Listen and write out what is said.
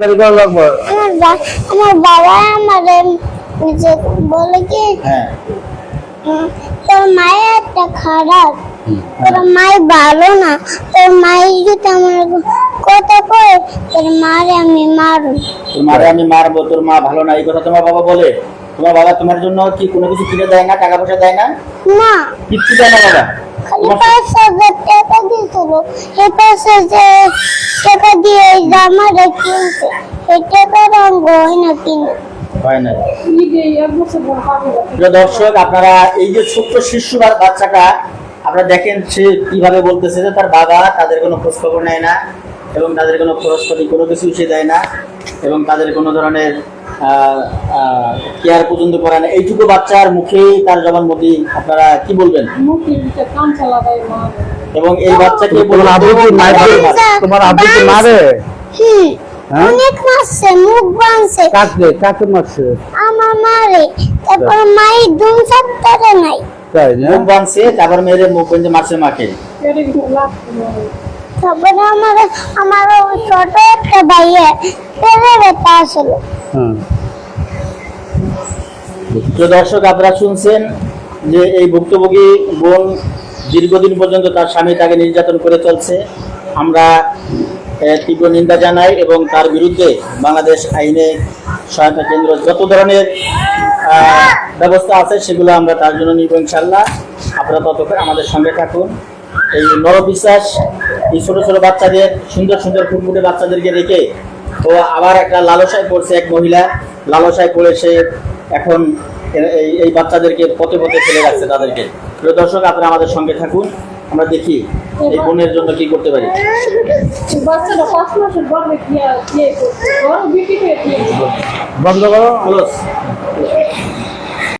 ডাক্তারি করা লাগবে? আমার বাবা আমার যে বলে কি হ্যাঁ। তোর মায়ের একটা খারাপ। তোর মাই ভালো না। তোর মাই যদি আমার কথা কয় তোর মারে আমি মারু তোর মারে আমি মারবো তোর মা ভালো না এই কথা তোমার বাবা বলে। তোমার বাবা তোমার জন্য কি কোনো কিছু কিনে দেয় না টাকা পয়সা দেয় না? না। কিচ্ছু দেয় না বাবা। পাঁচ হাজার টাকা দিয়েছিল এই পাঁচ হাজার টাকা দিয়ে এই জামাটা কিনছে এই টাকার অঙ্গ কিনে? না। প্রিয় দর্শক আপনারা এই যে ছোট্ট শিশু বাচ্চাটা আপনারা দেখেন সে কীভাবে বলতেছে যে তার বাবা তাদের কোনো খোঁজ খবর নেয় না এবং তাদের কোনো খরচ কোনো কিছু সে দেয় না। এবং তাদের কোনো ধরনের কেয়ার পর্যন্ত করে না। এইটুকু বাচ্চার মুখেই তার জবানমতি আপনারা কি বলবেন? এবং এই বাচ্চাকে তোমার আব্বু কি মারে মারে। হ্যাঁ? অনেক মারছে মুখ বাঁধছে কাকে কাকে মারছে? আমার মারে তারপর মায়ের দুম সপ্তাহে নাই। তাই না? মুখ বাঁধছে তারপর মেয়েদের মুখ বেঁধে মারছে মাকে। তারপরে আমার আমার ছোট একটা দর্শক, আপনারা শুনছেন যে এই ভুক্তভোগী বোন দীর্ঘদিন পর্যন্ত তার স্বামী তাকে নির্যাতন করে চলছে। আমরা তীব্র নিন্দা জানাই এবং তার বিরুদ্ধে বাংলাদেশ আইনে সহায়তা কেন্দ্র যত ধরনের ব্যবস্থা আছে সেগুলো আমরা তার জন্য নিব ইনশাল্লাহ আপনারা ততক্ষণ আমাদের সঙ্গে থাকুন। এই নরবিশ্বাস এই ছোট ছোট বাচ্চাদের সুন্দর সুন্দর ফুটফুটে বাচ্চাদেরকে রেখে ও আবার একটা লালসায় পড়ছে এক মহিলা। লালসায় পড়ে সে এখন এই বাচ্চাদেরকে পথে পথে ফেলে রাখছে তাদেরকে। প্রিয় দর্শক আপনারা আমাদের সঙ্গে থাকুন। আমরা দেখি এই বোনের জন্য কি করতে পারি। বন্ধ করো